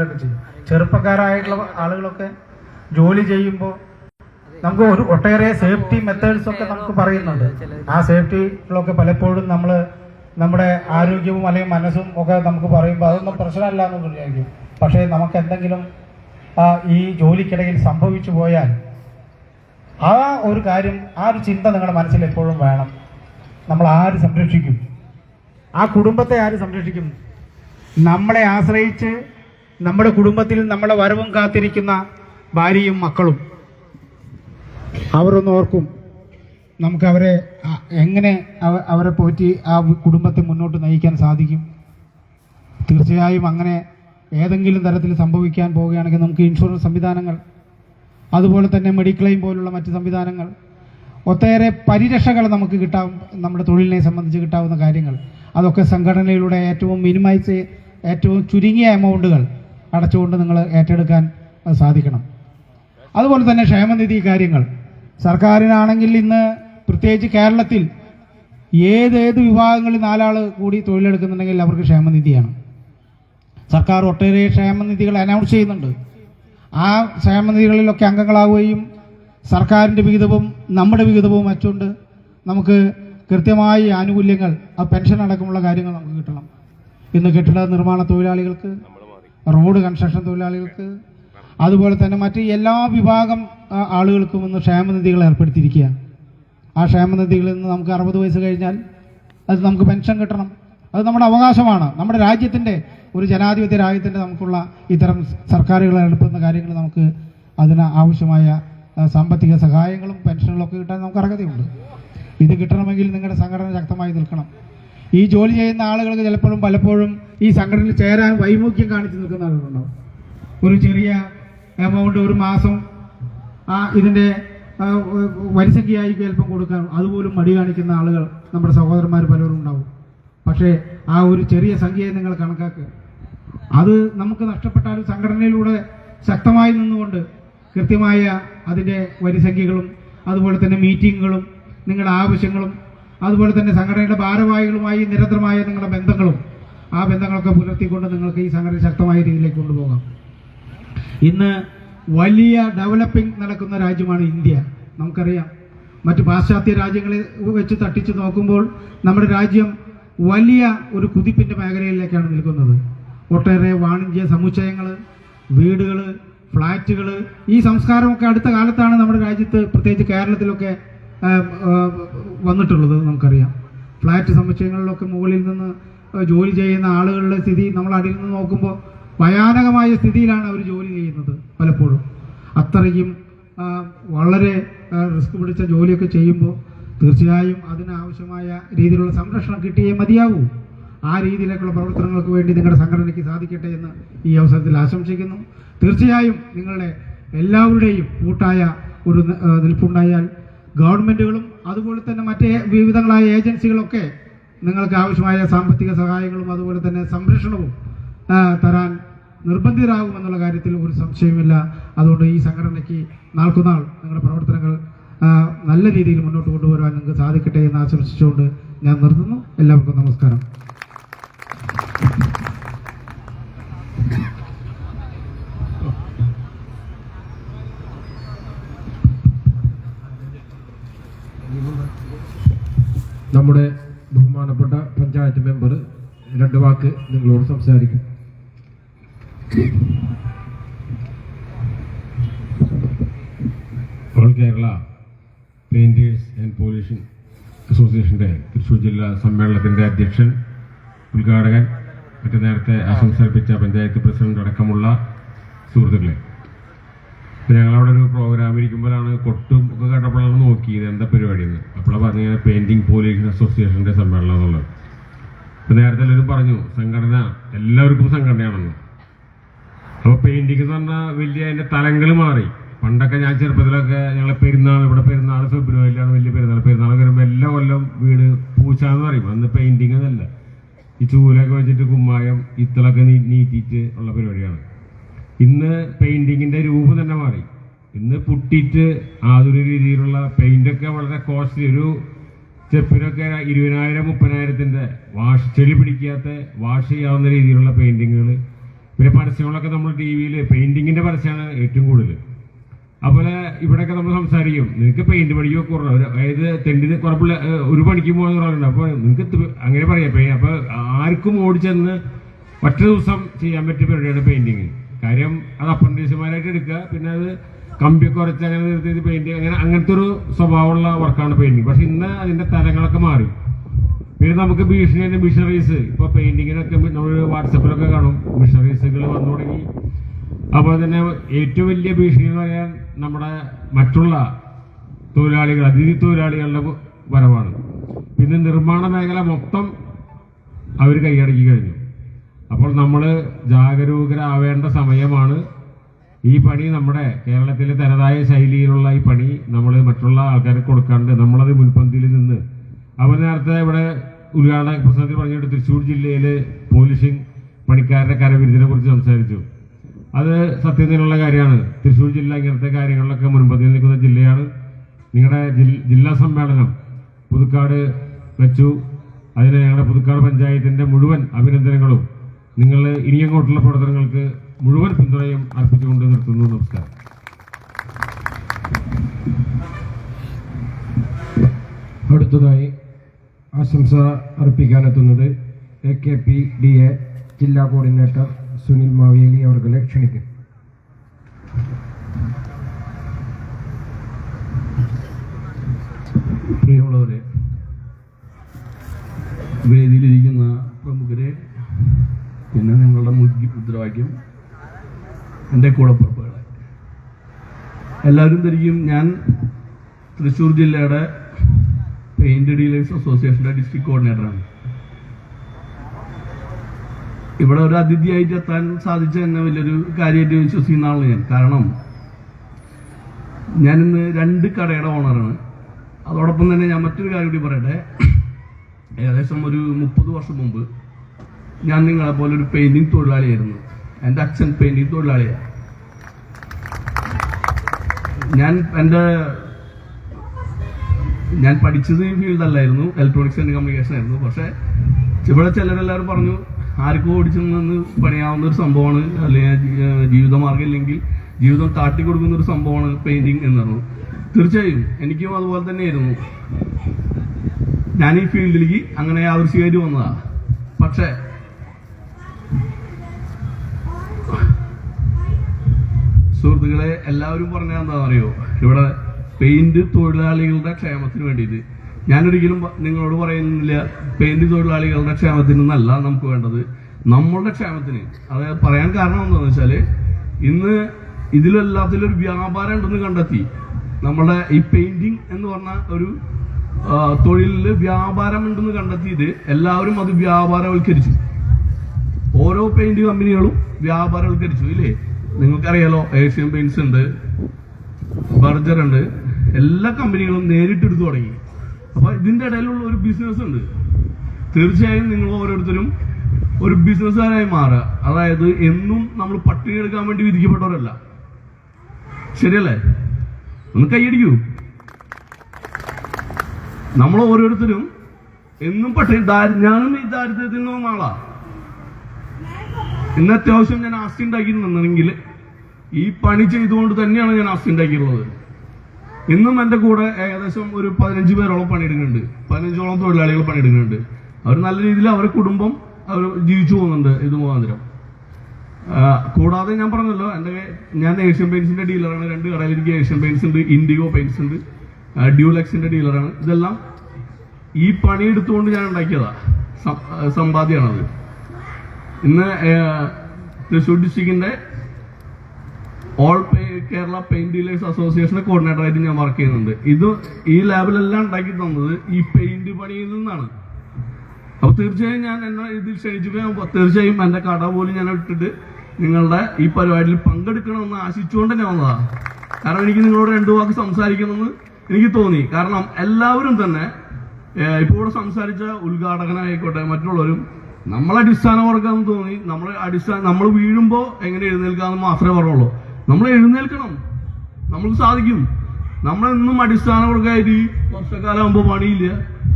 ഒക്കെ ചെയ്യും. ചെറുപ്പക്കാരായിട്ടുള്ള ആളുകളൊക്കെ ജോലി ചെയ്യുമ്പോൾ നമുക്ക് ഒരു ഒട്ടേറെ സേഫ്റ്റി മെത്തേഡ്സ് ഒക്കെ നമുക്ക് പറയുന്നുണ്ട്. ആ സേഫ്റ്റികളൊക്കെ പലപ്പോഴും നമ്മൾ നമ്മുടെ ആരോഗ്യവും അല്ലെങ്കിൽ മനസ്സും ഒക്കെ നമുക്ക് പറയുമ്പോൾ അതൊന്നും പ്രശ്നമല്ല എന്ന് വിചാരിക്കും. പക്ഷേ നമുക്ക് എന്തെങ്കിലും ഈ ജോലിക്കിടയിൽ സംഭവിച്ചു പോയാൽ ആ ഒരു കാര്യം ആ ഒരു ചിന്ത നിങ്ങളുടെ മനസ്സിൽ എപ്പോഴും വേണം. നമ്മൾ ആര് സംരക്ഷിക്കും? ആ കുടുംബത്തെ ആര് സംരക്ഷിക്കും? നമ്മളെ ആശ്രയിച്ച് നമ്മുടെ കുടുംബത്തിൽ നമ്മുടെ വരവും കാത്തിരിക്കുന്ന ഭാര്യയും മക്കളും. അവരൊന്ന് ഓർക്കും. നമുക്ക് അവരെ എങ്ങനെ അവരെ പോറ്റി ആ കുടുംബത്തെ മുന്നോട്ട് നയിക്കാൻ സാധിക്കും. തീർച്ചയായും അങ്ങനെ ഏതെങ്കിലും തരത്തിൽ സംഭവിക്കാൻ പോവുകയാണെങ്കിൽ നമുക്ക് ഇൻഷുറൻസ് സംവിധാനങ്ങൾ അതുപോലെ തന്നെ മെഡിക്ലെയിം പോലുള്ള മറ്റ് സംവിധാനങ്ങൾ ഒട്ടേറെ പരിരക്ഷകൾ നമുക്ക് കിട്ടാവും നമ്മുടെ തൊഴിലിനെ സംബന്ധിച്ച് കിട്ടാവുന്ന കാര്യങ്ങൾ. അതൊക്കെ സംഘടനയിലൂടെ ഏറ്റവും മിനിമൈസ് ഏറ്റവും ചുരുങ്ങിയ എമൗണ്ടുകൾ അടച്ചുകൊണ്ട് നിങ്ങൾ ഏറ്റെടുക്കാൻ സാധിക്കണം. അതുപോലെ തന്നെ ക്ഷേമനിധി കാര്യങ്ങൾ. സർക്കാരിനാണെങ്കിൽ ഇന്ന് പ്രത്യേകിച്ച് കേരളത്തിൽ ഏതേത് വിഭാഗങ്ങളിൽ നാലാൾ കൂടി തൊഴിലെടുക്കുന്നുണ്ടെങ്കിൽ അവർക്ക് ക്ഷേമനിധിയാണ്. സർക്കാർ ഒട്ടേറെ ക്ഷേമനിധികൾ അനൗൺസ് ചെയ്യുന്നുണ്ട്. ആ ക്ഷേമനിധികളിലൊക്കെ അംഗങ്ങളാവുകയും സർക്കാരിന്റെ വിഹിതവും നമ്മുടെ വിഹിതവും വെച്ചുകൊണ്ട് നമുക്ക് കൃത്യമായി ആനുകൂല്യങ്ങൾ ആ പെൻഷൻ അടക്കമുള്ള കാര്യങ്ങൾ നമുക്ക് കിട്ടണം. ഇന്ന് കെട്ടിട നിർമ്മാണ തൊഴിലാളികൾക്ക് റോഡ് കൺസ്ട്രക്ഷൻ തൊഴിലാളികൾക്ക് അതുപോലെ തന്നെ മറ്റ് എല്ലാ വിഭാഗം ആളുകൾക്കും ഇന്ന് ക്ഷേമനിധികൾ ഏർപ്പെടുത്തിയിരിക്കുക ആ ക്ഷേമനിധികളിൽ നിന്ന് നമുക്ക് അറുപത് വയസ്സ് കഴിഞ്ഞാൽ അത് നമുക്ക് പെൻഷൻ കിട്ടണം. അത് നമ്മുടെ അവകാശമാണ്. നമ്മുടെ രാജ്യത്തിന്റെ ഒരു ജനാധിപത്യ രാജ്യത്തിന്റെ നമുക്കുള്ള ഇത്തരം സർക്കാരുകൾ ഏർപ്പെടുന്ന കാര്യങ്ങൾ നമുക്ക് അതിന് ആവശ്യമായ സാമ്പത്തിക സഹായങ്ങളും പെൻഷനുകളൊക്കെ കിട്ടാൻ നമുക്ക് അർഹതയുണ്ട്. ഇത് കിട്ടണമെങ്കിൽ നിങ്ങളുടെ സംഘടന ശക്തമായി നിൽക്കണം. ഈ ജോലി ചെയ്യുന്ന ആളുകൾക്ക് ചിലപ്പോഴും പലപ്പോഴും ഈ സംഘടനയിൽ ചേരാൻ വൈമുഖ്യം കാണിച്ചു നിൽക്കുന്ന ആളുകളുണ്ടാവും ഒരു ചെറിയ എമൗണ്ട് ഒരു മാസം ആ ഇതിന്റെ ആ, വരിസംഖ്യയായി ചിലപ്പം കൊടുക്കാൻ. അതുപോലും മടി കാണിക്കുന്ന ആളുകൾ നമ്മുടെ സഹോദരന്മാർ പലരും ഉണ്ടാവും. പക്ഷേ ആ ഒരു ചെറിയ സംഖ്യയെ നിങ്ങൾ കണക്കാക്കുക. അത് നമുക്ക് നഷ്ടപ്പെട്ടാലും സംഘടനയിലൂടെ ശക്തമായി നിന്നുകൊണ്ട് കൃത്യമായ അതിന്റെ വരിസംഖ്യകളും അതുപോലെ തന്നെ മീറ്റിങ്ങുകളും നിങ്ങളുടെ ആവശ്യങ്ങളും അതുപോലെ തന്നെ സംഘടനയുടെ ഭാരവാഹികളുമായി നിരന്തരമായ നിങ്ങളുടെ ബന്ധങ്ങളും ആ ബന്ധങ്ങളൊക്കെ പുലർത്തിക്കൊണ്ട് നിങ്ങൾക്ക് ഈ സംഘടന ശക്തമായ രീതിയിലേക്ക് കൊണ്ടുപോകാം. ഇന്ന് വലിയ ഡെവലപ്പിംഗ് നടക്കുന്ന രാജ്യമാണ് ഇന്ത്യ. നമുക്കറിയാം. മറ്റ് പാശ്ചാത്യ രാജ്യങ്ങളെ വെച്ച് തട്ടിച്ച് നോക്കുമ്പോൾ നമ്മുടെ രാജ്യം വലിയ ഒരു കുതിപ്പിന്റെ മേഖലയിലേക്കാണ് നിൽക്കുന്നത്. ഒട്ടേറെ വാണിജ്യ സമുച്ചയങ്ങൾ വീടുകൾ ഫ്ളാറ്റുകൾ ഈ സംസ്കാരമൊക്കെ അടുത്ത കാലത്താണ് നമ്മുടെ രാജ്യത്ത് പ്രത്യേകിച്ച് കേരളത്തിലൊക്കെ വന്നിട്ടുള്ളത് നമുക്കറിയാം. ഫ്ലാറ്റ് സമുച്ചയങ്ങളിലൊക്കെ മുകളിൽ നിന്ന് ജോലി ചെയ്യുന്ന ആളുകളുടെ സ്ഥിതി നമ്മൾ അടിയിൽ നിന്ന് നോക്കുമ്പോൾ ഭയാനകമായ സ്ഥിതിയിലാണ് അവർ ജോലി ചെയ്യുന്നത് പലപ്പോഴും. അത്രയും വളരെ റിസ്ക് പിടിച്ച ജോലിയൊക്കെ ചെയ്യുമ്പോൾ തീർച്ചയായും അതിനാവശ്യമായ രീതിയിലുള്ള സംരക്ഷണം കിട്ടിയേ മതിയാവൂ. ആ രീതിയിലേക്കുള്ള പ്രവർത്തനങ്ങൾക്ക് വേണ്ടി നിങ്ങളുടെ സംഘടനയ്ക്ക് സാധിക്കട്ടെ എന്ന് ഈ അവസരത്തിൽ ആശംസിക്കുന്നു. തീർച്ചയായും നിങ്ങളുടെ എല്ലാവരുടെയും കൂട്ടായ ഒരു നിൽപ്പുണ്ടായാൽ ഗവൺമെന്റുകളും അതുപോലെ തന്നെ മറ്റേ വിവിധങ്ങളായ ഏജൻസികളൊക്കെ നിങ്ങൾക്ക് ആവശ്യമായ സാമ്പത്തിക സഹായങ്ങളും അതുപോലെ തന്നെ സംരക്ഷണവും തരാൻ നിർബന്ധിതരാകുമെന്നുള്ള കാര്യത്തിൽ ഒരു സംശയമില്ല അതുകൊണ്ട് ഈ സംഘടനയ്ക്ക് നാൾക്കുനാൾ നിങ്ങളുടെ പ്രവർത്തനങ്ങൾ നല്ല രീതിയിൽ മുന്നോട്ട് കൊണ്ടുവരുവാൻ നിങ്ങൾക്ക് സാധിക്കട്ടെ എന്ന് ആശംസിച്ചുകൊണ്ട് ഞാൻ നിർത്തുന്നു. എല്ലാവർക്കും നമസ്കാരം. നമ്മുടെ ബഹുമാനപ്പെട്ട പഞ്ചായത്ത് മെമ്പർ രണ്ട് വാക്ക് നിങ്ങളോട് സംസാരിക്കും. കേരള പെയിന്റേഴ്സ് ആൻഡ് പോലീഷൻ അസോസിയേഷന്റെ തൃശ്ശൂർ ജില്ലാ സമ്മേളനത്തിന്റെ അധ്യക്ഷൻ ഉദ്ഘാടകൻ മറ്റു നേരത്തെ ആശംസർപ്പിച്ച പഞ്ചായത്ത് പ്രസിഡന്റ് അടക്കമുള്ള സുഹൃത്തുക്കളെ. ഞങ്ങളവിടെ ഒരു പ്രോഗ്രാം ഇരിക്കുമ്പോഴാണ് കൊട്ടും ഒക്കെ കണ്ടപ്പോഴാണ് നോക്കിയത്. എന്താ പറഞ്ഞ പെയിന്റിംഗ് പോലീസ് അസോസിയേഷന്റെ സമ്മേളനം എന്നുള്ളത്. ഇപ്പൊ നേരത്തെ എല്ലാവരും പറഞ്ഞു സംഘടന എല്ലാവർക്കും സംഘടനയാണെന്ന്. അപ്പൊ പെയിന്റിംഗ് എന്ന് പറഞ്ഞാൽ വലിയ അതിന്റെ തലങ്ങൾ മാറി. പണ്ടൊക്കെ ഞാൻ ചെറുപ്പത്തിലൊക്കെ ഞങ്ങളെ പെരുന്നാൾ ഇവിടെ പെരുന്നാൾ ഫെബ്രുവരിയിലാണ് വലിയ പെരുന്നാൾ. പെരുന്നാൾ വരുമ്പോൾ എല്ലാ കൊല്ലം വീട് പൂച്ച എന്ന് പറയും. അന്ന് പെയിന്റിംഗ് എന്നല്ല ഈ ചൂലൊക്കെ വെച്ചിട്ട് കുമ്മായം ഇത്തളൊക്കെ നീട്ടിയിട്ട് ഉള്ള പരിപാടിയാണ്. ഇന്ന് പെയിന്റിങ്ങിന്റെ രൂപം തന്നെ മാറി. ഇന്ന് പുട്ടിയിട്ട് ആധുനിക രീതിയിലുള്ള പെയിന്റ് ഒക്കെ വളരെ കോസ്റ്റ്ലി ഒരു ചെപ്പിനൊക്കെ ഇരുപതിനായിരം മുപ്പതിനായിരത്തിന്റെ വാഷ് ചെളി പിടിക്കാത്ത വാഷ് ചെയ്യാവുന്ന രീതിയിലുള്ള പെയിന്റിങ്ങുകൾ പിന്നെ പരസ്യങ്ങളൊക്കെ നമ്മൾ ടി വിയിൽ പെയിന്റിങ്ങിന്റെ പരസ്യമാണ് ഏറ്റവും കൂടുതൽ. അതുപോലെ ഇവിടെയൊക്കെ നമ്മൾ സംസാരിക്കും നിങ്ങൾക്ക് പെയിന്റ് പണിക്ക് കുറവ് അതായത് തെണ്ടിന് കുറപ്പില്ല ഒരു പണിക്ക് പോകുന്ന പറയുന്നുണ്ട് അപ്പോൾ നിങ്ങൾക്ക് അങ്ങനെ പറയാം പെയിൻ അപ്പോൾ ആർക്കും ഓടിച്ചെന്ന് ഒറ്റ ദിവസം ചെയ്യാൻ പറ്റിയ പരിപാടിയാണ് പെയിന്റിങ് കാര്യം അത് അപ്രന്റീസുമാരായിട്ട് എടുക്കുക പിന്നെ അത് കമ്പി കുറച്ച് അങ്ങനെ നിർത്തി പെയിന്റ് അങ്ങനെ അങ്ങനത്തെ ഒരു സ്വഭാവമുള്ള വർക്കാണ് പെയിന്റിങ് പക്ഷെ ഇന്ന് അതിന്റെ തരങ്ങളൊക്കെ മാറി. പിന്നെ നമുക്ക് ഭീഷണി മിഷണറീസ് ഇപ്പൊ പെയിന്റിങ്ങിനൊക്കെ നമ്മൾ വാട്സപ്പിലൊക്കെ കാണും. മിഷണറീസുകൾ വന്നു തുടങ്ങി. അപ്പോൾ തന്നെ ഏറ്റവും വലിയ ഭീഷണി എന്ന് പറയാൻ നമ്മുടെ മറ്റുള്ള തൊഴിലാളികൾ അതിഥി തൊഴിലാളികളുടെ വരവാണ്. പിന്നെ നിർമ്മാണ മേഖല മൊത്തം അവർ കൈയടക്കി കഴിഞ്ഞു. അപ്പോൾ നമ്മൾ ജാഗരൂകരാവേണ്ട സമയമാണ് ഈ പണി നമ്മുടെ കേരളത്തിലെ തനതായ ശൈലിയിലുള്ള ഈ പണി നമ്മൾ മറ്റുള്ള ആൾക്കാർക്ക് കൊടുക്കാണ്ട് നമ്മളത് മുൻപന്തിയിൽ നിന്ന് അവർ നേരത്തെ ഇവിടെ ഉദ്ഘാടന പ്രസംഗത്തിൽ പറഞ്ഞിട്ട് തൃശ്ശൂർ ജില്ലയിൽ പോലീസിങ് പണിക്കാരുടെ കരവിരുതിനെ കുറിച്ച് സംസാരിച്ചു. അത് സത്യത്തിനുള്ള കാര്യമാണ്. തൃശ്ശൂർ ജില്ല ഇങ്ങനത്തെ കാര്യങ്ങളിലൊക്കെ മുൻപന്തിയിൽ നിൽക്കുന്ന ജില്ലയാണ്. നിങ്ങളുടെ ജില്ലാ സമ്മേളനം പുതുക്കാട് വെച്ചു. അതിന് ഞങ്ങളുടെ പുതുക്കാട് പഞ്ചായത്തിന്റെ മുഴുവൻ അഭിനന്ദനങ്ങളും. നിങ്ങൾ ഇനിയങ്ങോട്ടുള്ള പ്രവർത്തനങ്ങൾക്ക് മുഴുവൻ പിന്തുണയും അർപ്പിച്ചുകൊണ്ട് നിർത്തുന്നു. നമസ്കാരം. അടുത്തതായി ആശംസ അർപ്പിക്കാനെത്തുന്നത് A K P D A ജില്ലാ കോർഡിനേറ്റർ സുനിൽ മാവേലി അവർകളെ ക്ഷണിക്കും പ്രിയമുള്ളവരെ വേദിയിലിരിക്കുന്ന പ്രമുഖരെ പിന്നെ നിങ്ങളുടെ മുഖ്യ മുദ്രാവാക്യം എന്റെ കൂടപ്പുറപ്പുകളെ എല്ലാവരും ധരിക്കും ഞാൻ തൃശ്ശൂർ ജില്ലയുടെ പെയിന്റ് ഡീലേഴ്സ് അസോസിയേഷന്റെ ഡിസ്ട്രിക്ട് കോർഡിനേറ്ററാണ്. ഇവിടെ ഒരു അതിഥിയായിട്ട് എത്താൻ സാധിച്ച തന്നെ വലിയൊരു കാര്യമായിട്ട് വിശ്വസിക്കുന്ന ആളാണ് ഞാൻ. കാരണം ഞാൻ ഇന്ന് രണ്ട് കടയുടെ ഓണറാണ്. അതോടൊപ്പം തന്നെ ഞാൻ മറ്റൊരു കാര്യം കൂടി പറയട്ടെ. ഏകദേശം ഒരു മുപ്പത് വർഷം മുമ്പ് ഞാൻ നിങ്ങളെ പോലെ ഒരു പെയിന്റിംഗ് തൊഴിലാളിയായിരുന്നു. എന്റെ അച്ഛൻ പെയിന്റിംഗ് തൊഴിലാളിയാണ് ഞാൻ എന്റെ ഞാൻ പഠിച്ചത് ഈ ഫീൽഡല്ലായിരുന്നു ഇലക്ട്രോണിക്സ് ആൻഡ് കമ്മ്യൂണിക്കേഷൻ ആയിരുന്നു. പക്ഷേ ഇവിടെ ചിലരെല്ലാവരും പറഞ്ഞു ആർക്കും ഓടിച്ചു നിന്ന് പണിയാവുന്ന ഒരു സംഭവമാണ് അല്ലെങ്കിൽ ജീവിതമാർഗം ഇല്ലെങ്കിൽ ജീവിതം കാട്ടിക്കൊടുക്കുന്ന ഒരു സംഭവമാണ് പെയിന്റിംഗ് എന്ന് പറഞ്ഞു. തീർച്ചയായും എനിക്കും അതുപോലെ തന്നെയായിരുന്നു. ഞാൻ ഈ ഫീൽഡിലേക്ക് അങ്ങനെ ആവശ്യമായിട്ട് വന്നതാണ് പക്ഷേ സുഹൃത്തുക്കളെ എല്ലാവരും പറഞ്ഞ എന്താണെന്ന് അറിയോ ഇവിടെ പെയിന്റ് തൊഴിലാളികളുടെ ക്ഷേമത്തിന് വേണ്ടിയിട്ട്. ഞാനൊരിക്കലും നിങ്ങളോട് പറയുന്നില്ല പെയിന്റ് തൊഴിലാളികളുടെ ക്ഷേമത്തിന് എന്നല്ല നമുക്ക് വേണ്ടത്. നമ്മളുടെ ക്ഷേമത്തിന്. അതായത് പറയാൻ കാരണം എന്താണെന്ന് വെച്ചാൽ ഇന്ന് ഇതിലെല്ലാത്തിലും ഒരു വ്യാപാരം ഉണ്ടെന്ന് കണ്ടെത്തി. നമ്മുടെ ഈ പെയിന്റിങ് എന്ന് പറഞ്ഞ ഒരു തൊഴിലിൽ വ്യാപാരം ഉണ്ടെന്ന് കണ്ടെത്തിയിട്ട് എല്ലാവരും അത് വ്യാപാരവൽക്കരിച്ചു. ഓരോ പെയിന്റ് കമ്പനികളും വ്യാപാരവൽക്കരിച്ചു ഇല്ലേ? നിങ്ങൾക്കറിയാലോ ഏഷ്യൻ പെയിൻസ് ഉണ്ട് ബർജർ ഉണ്ട് എല്ലാ കമ്പനികളും നേരിട്ട് എടുത്തു തുടങ്ങി. അപ്പൊ ഇതിന്റെ ഇടയിലുള്ള ഒരു ബിസിനസ് ഉണ്ട്. തീർച്ചയായും നിങ്ങൾ ഓരോരുത്തരും ഒരു ബിസിനസ്സുകാരായി മാറുക. അതായത് എന്നും നമ്മൾ പട്ടിണി എടുക്കാൻ വേണ്ടി വിധിക്കപ്പെട്ടവരല്ല. ശരിയല്ലേ? ഒന്ന് കൈയടിക്കൂ നമ്മൾ ഓരോരുത്തരും എന്നും പട്ടിണി ഞാനും ഈ ദാരിദ്ര്യത്തിൽ നിന്നും ആളാ. ഇന്ന് അത്യാവശ്യം ഞാൻ ആസ്തി ഉണ്ടാക്കിയിരുന്നെങ്കിൽ ഈ പണി ചെയ്തുകൊണ്ട് തന്നെയാണ് ഞാൻ ആസ്തി ഉണ്ടാക്കിയിട്ടുള്ളത്. ഇന്നും എന്റെ കൂടെ ഏകദേശം ഒരു പതിനഞ്ച് പേരോളം പണിയെടുക്കുന്നുണ്ട്. പതിനഞ്ചോളം തൊഴിലാളികൾ പണിയെടുക്കുന്നുണ്ട്. അവർ നല്ല രീതിയിൽ അവരുടെ കുടുംബം അവർ ജീവിച്ചു പോകുന്നുണ്ട് ഇത് മുഖാന്തരം. കൂടാതെ ഞാൻ പറഞ്ഞല്ലോ എന്റെ ഞാൻ ഏഷ്യൻ പെയിൻസിന്റെ ഡീലറാണ്. രണ്ട് കടയിൽ എനിക്ക് ഏഷ്യൻ പെയിൻസ് ഉണ്ട് ഇൻഡിഗോ പെയിൻസ് ഉണ്ട് ഡ്യൂലക്സിന്റെ ഡീലറാണ്. ഇതെല്ലാം ഈ പണി എടുത്തുകൊണ്ട് ഞാൻ ഉണ്ടാക്കിയതാ. സമ്പാദ്യമാണത്. ഇന്ന് തൃശ്ശൂർ ഡിസ്ട്രിക്റ്റിന്റെ ഓൾ കേരള പെയിന്റ് ഡീലേഴ്സ് അസോസിയേഷന്റെ കോർഡിനേറ്റർ ആയിട്ട് ഞാൻ വർക്ക് ചെയ്യുന്നുണ്ട്. ഇത് ഈ ലാബിലെല്ലാം ഉണ്ടാക്കി തന്നത് ഈ പെയിന്റ് പണിയിൽ നിന്നാണ്. അപ്പൊ തീർച്ചയായും ഞാൻ എന്നെ ഇതിൽ ക്ഷണിച്ചപ്പോൾ തീർച്ചയായും എന്റെ കട പോലും ഞാൻ ഇട്ടിട്ട് നിങ്ങളുടെ ഈ പരിപാടിയിൽ പങ്കെടുക്കണമെന്ന് ആശിച്ചുകൊണ്ട് ഞാൻ വന്നതാ. കാരണം എനിക്ക് നിങ്ങളോട് രണ്ടു വാക്ക് സംസാരിക്കണമെന്ന് എനിക്ക് തോന്നി. കാരണം എല്ലാവരും തന്നെ ഇപ്പോൾ ഇപ്പൊ ഇവിടെ സംസാരിച്ച ഉദ്ഘാടകനായിക്കോട്ടെ മറ്റുള്ളവരും നമ്മളെ അടിസ്ഥാന വർഗം തോന്നി. നമ്മൾ അടിസ്ഥാന നമ്മൾ വീഴുമ്പോൾ എങ്ങനെ എഴുന്നേൽക്കാന്ന് മാത്രമേ പറയുള്ളൂ നമ്മൾ എഴുന്നേൽക്കണം. നമുക്ക് സാധിക്കും. നമ്മളെന്നും അടിസ്ഥാന വർഗമായിട്ട് ഈ വർഷക്കാലം ആകുമ്പോൾ പണിയില്ല.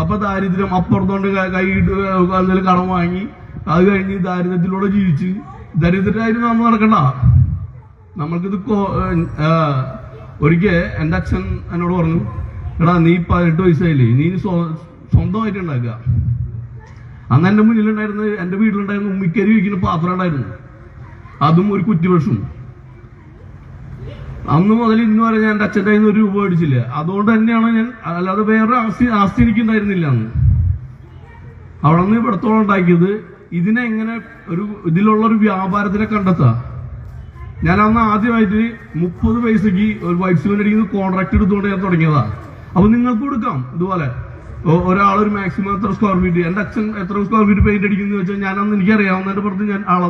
അപ്പൊ ദാരിദ്ര്യം അപ്പുറത്തോണ്ട് കൈയിട്ട് എന്തെങ്കിലും കടം വാങ്ങി അത് കഴിഞ്ഞ് ദാരിദ്ര്യത്തിലൂടെ ജീവിച്ച് ദരിദ്രരായിട്ട് നമ്മൾ നടക്കണ്ട. നമ്മൾക്കിത് ഒരിക്കൽ എന്റെ അച്ഛൻ എന്നോട് പറഞ്ഞു എടാ നീ പതിനെട്ട് വയസ്സായില്ലേ? നീ സ്വന്തമായിട്ട് ഉണ്ടാക്കുക. അന്ന് എന്റെ മുന്നിലുണ്ടായിരുന്ന എന്റെ വീട്ടിലുണ്ടായിരുന്ന ഉമ്മിക്കരി വയ്ക്കുന്ന പാത്രം ഉണ്ടായിരുന്നു അതും ഒരു കുറ്റിവശം അന്ന് മുതൽ ഇന്ന് വരെ ഞാൻ എന്റെ അച്ഛന്റെ കയ്യിൽ നിന്ന് ഒരു രൂപ മേടിച്ചില്ല. അതുകൊണ്ട് തന്നെയാണ് ഞാൻ അല്ലാതെ വേറെ ആസ്തി ആസ്തി എനിക്കുണ്ടായിരുന്നില്ല അന്ന്. അവിടെ നിന്ന് ഇവിടത്തോളം ഉണ്ടാക്കിയത് ഇതിനെ എങ്ങനെ ഒരു ഇതിലുള്ള ഒരു വ്യാപാരത്തിനെ കണ്ടെത്താം. ഞാൻ അന്ന് ആദ്യമായിട്ട് മുപ്പത് പൈസക്ക് ഒരു വൈറ്റ് സിമെന്റ് കോൺട്രാക്ട് എടുത്തുകൊണ്ട് ഞാൻ തുടങ്ങിയതാ. അപ്പൊ നിങ്ങൾക്ക് കൊടുക്കാം ഇതുപോലെ. ഒരാൾ ഒരു മാക്സിമം എത്ര സ്ക്വയർ ഫീറ്റ് എന്റെ അച്ഛൻ എത്ര സ്ക്വയർ ഫീറ്റ് പെയിന്റ് അടിക്കുന്നു വെച്ചാൽ ഞാൻ അന്ന് എനിക്കറിയാവുന്നതിന്റെ പുറത്ത് ഞാൻ അള